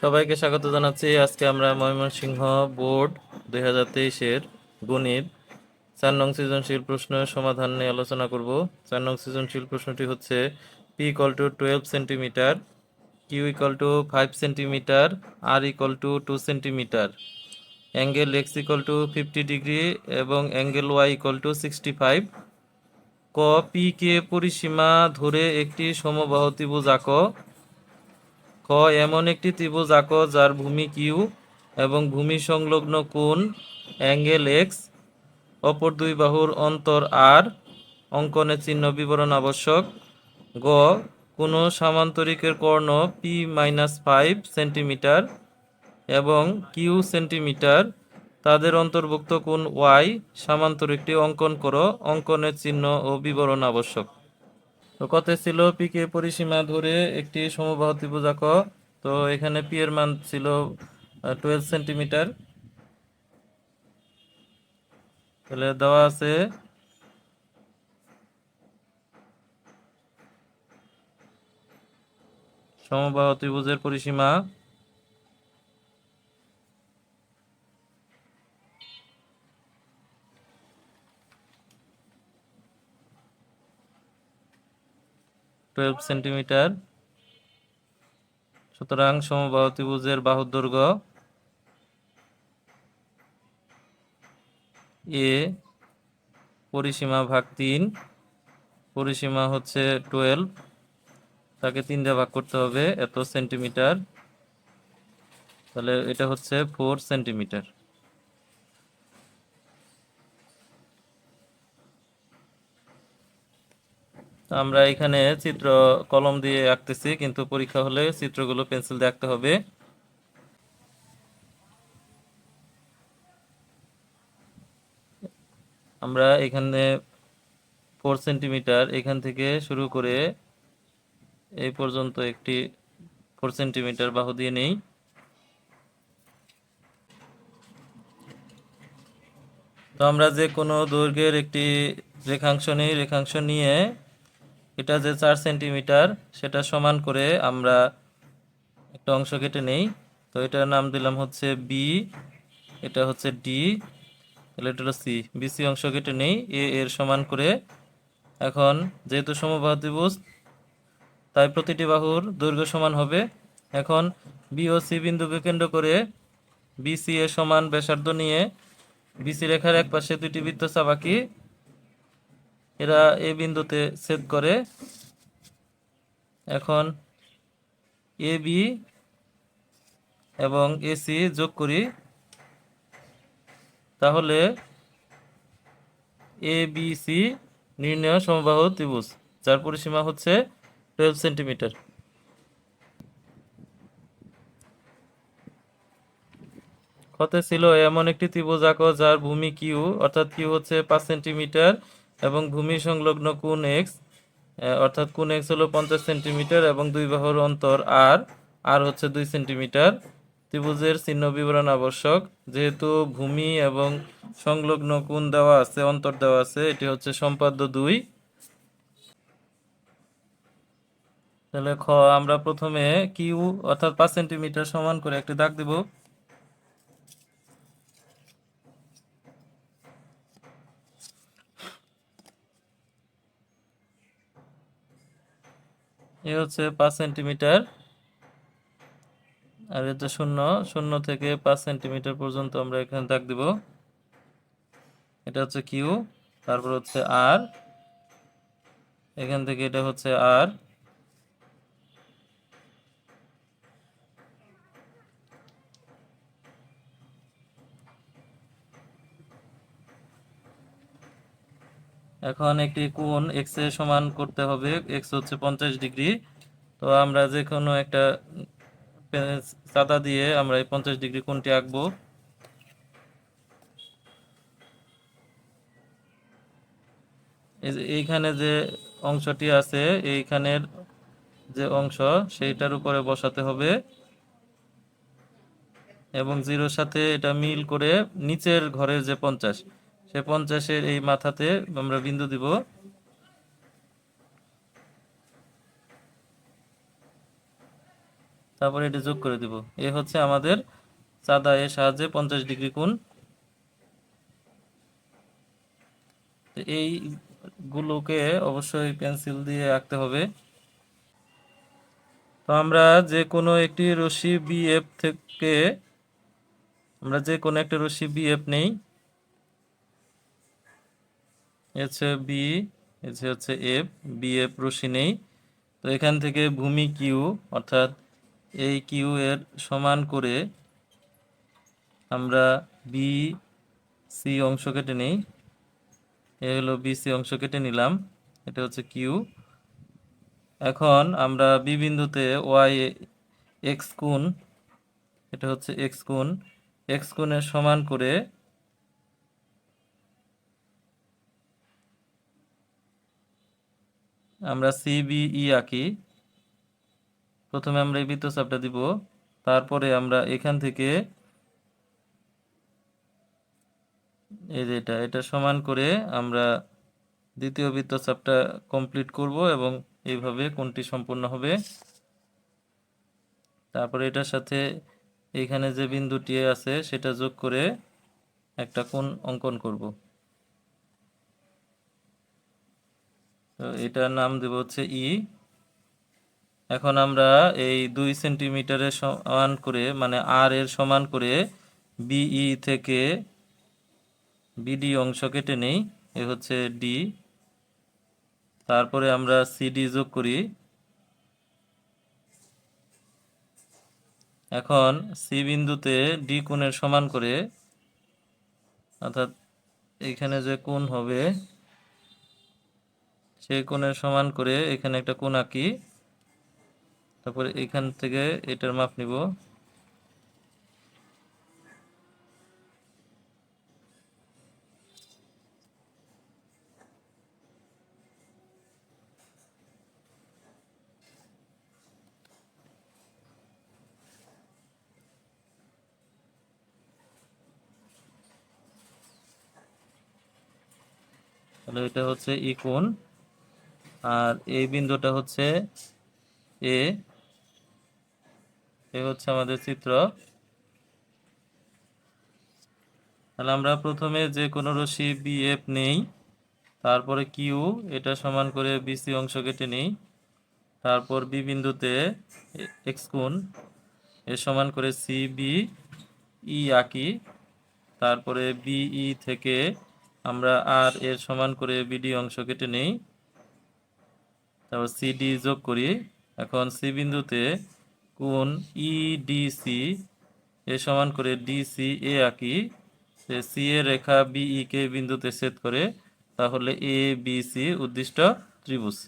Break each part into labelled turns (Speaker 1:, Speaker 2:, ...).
Speaker 1: সবাইকে স্বাগত জানাচ্ছি। আজকে আমরা ময়মনসিংহ বোর্ড দুই হাজার তেইশের গণিত চার নং সৃজনশীল প্রশ্নের সমাধান নিয়ে আলোচনা করব। চার নং সৃজনশীল প্রশ্নটি হচ্ছে P equal to twelve centimetre Q equal to five centimetre R equal to two centimetre angle X equal to fifty degree এবং angle Y equal to sixty five ক পি কে পরিসীমা ধরে একটি সমবাহু ত্রিভুজ আঁকো। খ এমন একটি ত্রিভুজ আঁকো, যার ভূমি কিউ এবং ভূমি সংলগ্ন কোণ অ্যাঙ্গেল এক্স অপর দুই বাহুর অন্তর আর অঙ্কনের চিহ্ন বিবরণ আবশ্যক। গ, কোনো সামান্তরিকের কর্ণ পি মাইনাস ফাইভ সেন্টিমিটার এবং কিউ সেন্টিমিটার তাদের অন্তর্ভুক্ত কোণ ওয়াই সামান্তরিকটি অঙ্কন করো অঙ্কনের চিহ্ন ও বিবরণ আবশ্যক। তো কত ছিল পি কে পরিসীমা ধরে একটি সমবাহ ত্রিভুজ তো এখানে পি এর মান ছিল টুয়েলভ সেন্টিমিটার তাহলে দেওয়া আছে সমবাহ ত্রিভুজের পরিসীমা টুয়েলভ সেন্টিমিটার সুতরাং সমবাহু ত্রিভুজের বাহুর দৈর্ঘ্য এ পরিসীমা ভাগ তিন। পরিসীমা হচ্ছে টুয়েলভ তাকে তিন দিয়ে ভাগ করতে হবে, এত সেন্টিমিটার তাহলে এটা হচ্ছে ফোর সেন্টিমিটার আমরা এখানে চিত্র, কলম দিয়ে আঁকতেছি, কিন্তু পরীক্ষা হলে চিত্রগুলো পেন্সিল দিয়ে আঁকতে হবে। আমরা এখানে ফোর সেন্টিমিটার এখান থেকে শুরু করে এই পর্যন্ত একটি ফোর সেন্টিমিটার বাহু দিয়ে নেই। তো আমরা যে কোনো দৈর্ঘ্যের একটি রেখাংশ নিই। রেখাংশ নিয়ে এটা যে চার সেন্টিমিটার, সেটা সমান করে আমরা একটা অংশ কেটে নেই। তো এটার নাম দিলাম হচ্ছে বি এটা হচ্ছে ডি তাহলে এটা হলো সি বিসি অংশ কেটে নেই এ এর সমান করে এখন যেহেতু সমবাহু ত্রিভুজ, তাই প্রতিটি বাহুর দৈর্ঘ্য সমান হবে। এখন বি ও সি বিন্দুকে কেন্দ্র করে বিসি এর সমান ব্যাসার্ধ নিয়ে বিসি রেখার এক পাশে দুটি বৃত্ত চাপাকি এরা এ বিন্দুতে ছেদ করে। এখন এ বি এবং এসি যোগ করি। তাহলে এ বি সি নির্ণয় সমবাহু ত্রিভুজ, যার পরিসীমা হচ্ছে টুয়েলভ সেন্টিমিটার কত ছিল এমন একটি ত্রিভুজ আঁকো যার ভূমি কিউ, অর্থাৎ কিউ হচ্ছে পাঁচ সেন্টিমিটার এবং ভূমি সংলগ্ন কোন এক্স অর্থাৎ কোন এক্স হলো পঞ্চাশ সেন্টিমিটার এবং দুই বাহুর অন্তর আর আর হচ্ছে দুই সেন্টিমিটার। ত্রিভুজের চিহ্ন বিবরণ আবশ্যক। যেহেতু ভূমি এবং সংলগ্ন কোণ দেওয়া আছে, অন্তর দেওয়া আছে, এটি হচ্ছে সম্পাদ্য দুই। তাহলে খ, আমরা প্রথমে কিউ অর্থাৎ পাঁচ সেন্টিমিটার সমান করে একটি দাগ দিব। এ হচ্ছে পাঁচ সেন্টিমিটার। আর এটা শূন্য শূন্য থেকে পাঁচ সেন্টিমিটার পর্যন্ত আমরা এখানে দাগ দিব। এটা হচ্ছে কিউ, তারপর হচ্ছে আর। এখান থেকে এটা হচ্ছে আর। এখন একটি কোণ এক্সের সমান করতে হবে এক্স হচ্ছে পঞ্চাশ ডিগ্রি। তো আমরা যে কোনো একটা চাঁদা দিয়ে আমরা এই পঞ্চাশ ডিগ্রি কোণটি আঁকবো। এইখানে যে অংশটি আছে, এইখানের যে অংশ, সেইটার উপরে বসাতে হবে। এবং জিরোর সাথে এটা মিল করে নিচের ঘরের যে পঞ্চাশ সে পঞ্চাশের এই মাথাতে আমরা বিন্দু দিব। তারপরে এটা যোগ করে দিব। এ হচ্ছে আমাদের চাঁদা এর সাহায্যে পঞ্চাশ ডিগ্রি কোণ। এই গুলোকে অবশ্যই পেন্সিল দিয়ে আঁকতে হবে। তো আমরা যে কোনো একটি রশ্মি বিএফ থেকে, আমরা যে কোনো একটা রশ্মি বিএফ নেই। হচ্ছে বি এসে হচ্ছে এফ বিএফ রশ্মি নেই। তো এখান থেকে ভূমি কিউ অর্থাৎ এই কিউ এর সমান করে আমরা বি সি অংশ কেটে নেই। এ হলো বি সি অংশ কেটে নিলাম। এটা হচ্ছে কিউ এখন আমরা বি বিন্দুতে ওয়াই এক্স কোণ, এটা হচ্ছে এক্স কোণ। এক্স কোণের সমান করে আমরা সিবিই আঁকি। প্রথমে আমরা এই বৃত্তচাপটা দিব। তারপরে আমরা এখান থেকে এই যে এটা এটা সমান করে আমরা দ্বিতীয় বৃত্তচাপটা কমপ্লিট করব এবং এইভাবে কোনটি সম্পূর্ণ হবে। তারপরে এটার সাথে এখানে যে বিন্দুটি আছে, সেটা যোগ করে একটা কোণ অঙ্কন করব। তো এটার নাম দেব হচ্ছে ই এখন আমরা এই দুই সেন্টিমিটারের সমান করে মানে আর এর সমান করে বিই থেকে বিডি অংশ কেটে নেই, এ হচ্ছে ডি তারপরে আমরা সিডি যোগ করি। এখন সি বিন্দুতে ডি কোণের সমান করে, অর্থাৎ এখানে যে কোণ হবে সেই কোণের সমান করে এখানে একটা কোণ আঁকি। তারপরে এখান থেকে এটার মাপ নিব। তাহলে এটা হচ্ছে ই কোণ। আর এই বিন্দুটা হচ্ছে এ এ হচ্ছে আমাদের চিত্র। তাহলে আমরা প্রথমে যে কোনো রশ্মি বিএফ নেই, তারপরে কিউ এটা সমান করে বিসি অংশ কেটে নেই, তারপর বি বিন্দুতে এক্স কোণ এর সমান করে সি বি ই আঁকি, তারপরে বিই থেকে আমরা আর এর সমান করে বিডি অংশ কেটে নেই তারপর সিডি যোগ করি। এখন সি বিন্দুতে কোন ইডিসি এ সমান করে ডিসি এ আঁকি। সি এ রেখা বিই কে বিন্দুতে ছেদ করে তাহলে এ বি সি উদ্দিষ্ট ত্রিভুজ।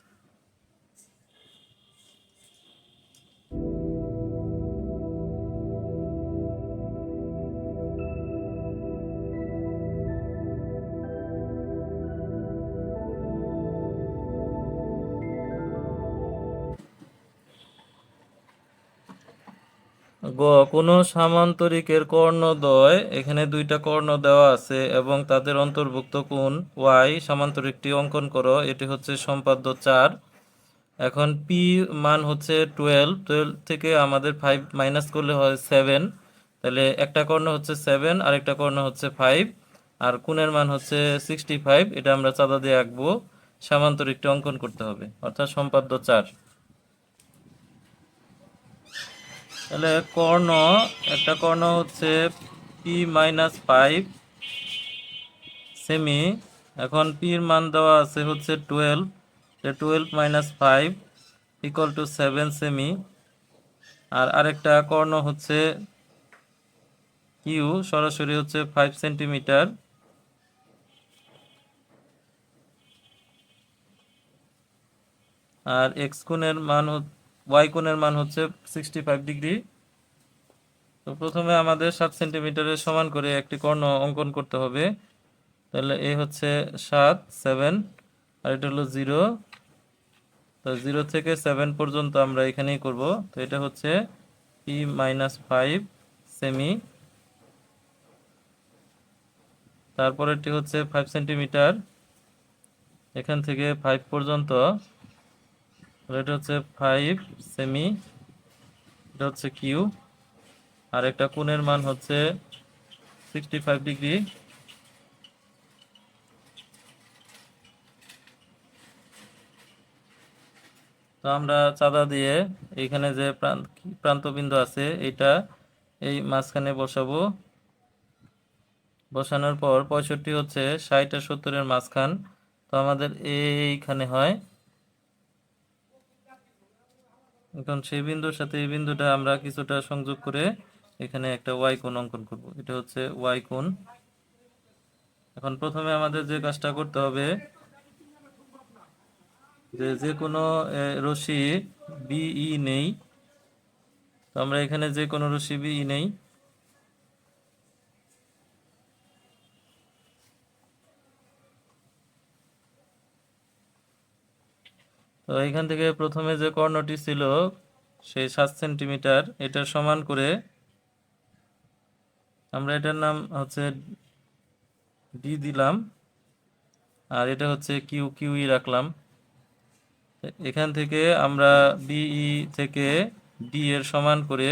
Speaker 1: গ, কোনো সামান্তরিকের কর্ণদ্বয়, এখানে দুইটা কর্ণ দেওয়া আছে, এবং তাদের অন্তর্ভুক্ত কোন ওয়াই, সামান্তরিকটি অঙ্কন করো, এটি হচ্ছে সম্পাদ্য চার। এখন পি মান হচ্ছে টুয়েলভ টুয়েলভ থেকে আমাদের ফাইভ মাইনাস করলে হয় সেভেন তাহলে একটা কর্ণ হচ্ছে সেভেন আর একটা কর্ণ হচ্ছে ফাইভ আর কোণের মান হচ্ছে সিক্সটি ফাইভ এটা আমরা চাঁদা দিয়ে আঁকবো। সামান্তরিকটি অঙ্কন করতে হবে, অর্থাৎ সম্পাদ্য চার। তাহলে কর্ণ, একটা কর্ণ হচ্ছে পি মাইনাস ফাইভ সেমি এখন পির মান দেওয়া আছে হচ্ছে twelve twelve minus five equal to seven cm আর আরেকটা কর্ণ হচ্ছে কিউ সরাসরি হচ্ছে ফাইভ সেন্টিমিটার আর এক্স কোণের মান ওয়াই কোণের মান হচ্ছে সিক্সটি ফাইভ ডিগ্রি তো প্রথমে আমাদের সাত সেন্টিমিটারের সমান করে একটি কর্ণ অঙ্কন করতে হবে। তাহলে এ হচ্ছে সাত সেভেন আর এটা হলো জিরো তো জিরো থেকে সেভেন পর্যন্ত আমরা এখানেই করব। তো এটা হচ্ছে পি মাইনাস ফাইভ সেমি তারপরেরটি হচ্ছে ফাইভ সেন্টিমিটার এখান থেকে ফাইভ পর্যন্ত এটা হচ্ছে ফাইভ সেমি এটা হচ্ছে কিউ আর একটা কোণের মান হচ্ছে সিক্সটি ফাইভ ডিগ্রি তো আমরা চাঁদা দিয়ে এইখানে যে প্রান্ত প্রান্তবিন্দু আছে, এটা এই মাঝখানে বসাবো। বসানোর পর পঁয়ষট্টি হচ্ছে ষাট আর সত্তরের মাঝখান। তো আমাদের এইখানে হয় এখন সেই বিন্দুর সাথে এই বিন্দুটা আমরা কিছুটা সংযোগ করে এখানে একটা ওয়াই কোণ অঙ্কন করব। এটা হচ্ছে ওয়াই কোণ। এখন প্রথমে আমাদের যে কাজটা করতে হবে, যে যে কোনো রশি বিই নেই। তো আমরা এখানে যে কোনো রশ্মি বিই নেই। তো এখান থেকে প্রথমে যে কর্ণটি ছিল, সেই সাত সেন্টিমিটার, এটা সমান করে আমরা এটার নাম হচ্ছে ডি দিলাম, আর এটা হচ্ছে কিউ কিউই রাখলাম। এখান থেকে আমরা বিই থেকে ডি এর সমান করে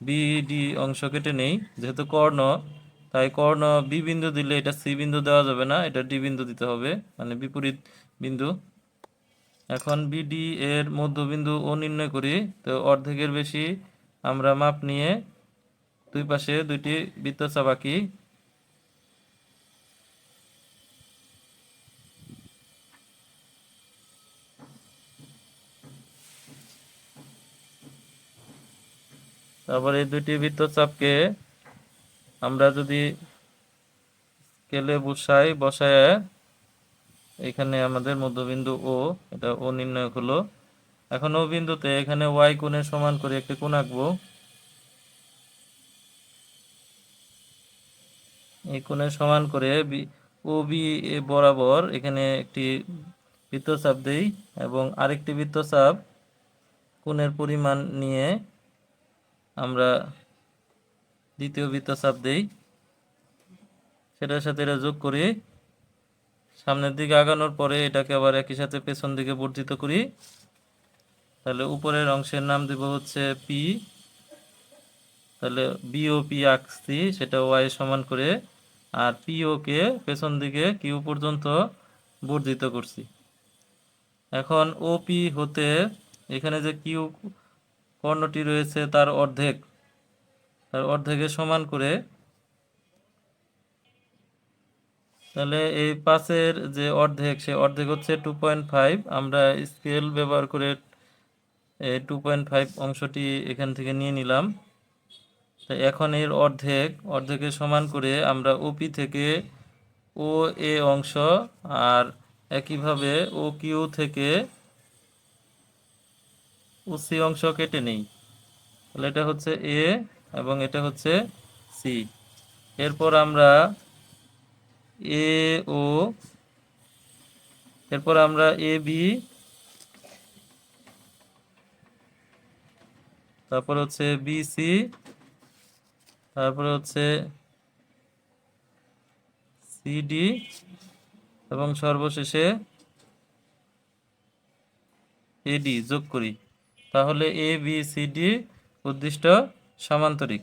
Speaker 1: বিডি অংশ কেটে নেই। যেহেতু কর্ণ, তাই কর্ণ বি বিন্দু দিলে এটা সি বিন্দু দেওয়া যাবে না, এটা ডি বিন্দু দিতে হবে মানে বিপরীত বিন্দু। এখন বিডি এর মধ্যবিন্দু ও নির্ণয় করি, তো অর্ধেকের বেশি আমরা মাপ নিয়ে দুই পাশে দুইটি বৃত্তচাপ আঁকি। তারপর এই দুইটি বৃত্তচাপকে আমরা যদি স্কেলে বসাই, বসায় এখানে আমাদের মধ্যবিন্দু ও, এটা ও নির্ণয় হলো। এখন ও বিন্দুতে এখানে ওয়াই কোণের সমান করে একটি কোণ আঁকবো। এই কোণের সমান করে ও বি বরাবর এখানে একটি বৃত্তচাপ দেই এবং আরেকটি বৃত্তচাপ কোণের পরিমাণ নিয়ে আমরা দ্বিতীয় বৃত্তচাপ দেই। সেটার সাথে এটা যোগ করি সামনের দিকে আগানোর পরে এটাকে আবার একই সাথে পেছন দিকে বর্ধিত করি। তাহলে উপরের অংশের নাম দেব হচ্ছে পি তাহলে বিও পি আঁকছি, সেটা ওয়াই সমান করে। আর পিও কে পেছন দিকে কিউ পর্যন্ত বর্ধিত করছি। এখন ওপি হতে এখানে যে কিউ কর্ণটি রয়েছে তার অর্ধেক, তার অর্ধেকের সমান করে তাহলে এই পাঁচের যে অর্ধেক সে অর্ধেক হচ্ছে টু পয়েন্ট ফাইভ আমরা স্কেল ব্যবহার করে এই টু পয়েন্ট ফাইভ অংশটি এখান থেকে নিয়ে নিলাম। তো এখন এর অর্ধেক অর্ধেকের সমান করে আমরা ওপি থেকে ও এ অংশ আর একইভাবে ও কিউ থেকে ও সি অংশ কেটে নেই। তাহলে এটা হচ্ছে এ এবং এটা হচ্ছে সি এরপর আমরা এ ও এরপর আমরা এ বি তারপর হচ্ছে বি সি তারপরে হচ্ছে সিডি এবং সর্বশেষে এডি যোগ করি। তাহলে এ বি সি ডি উদ্দিষ্ট সমান্তরিক।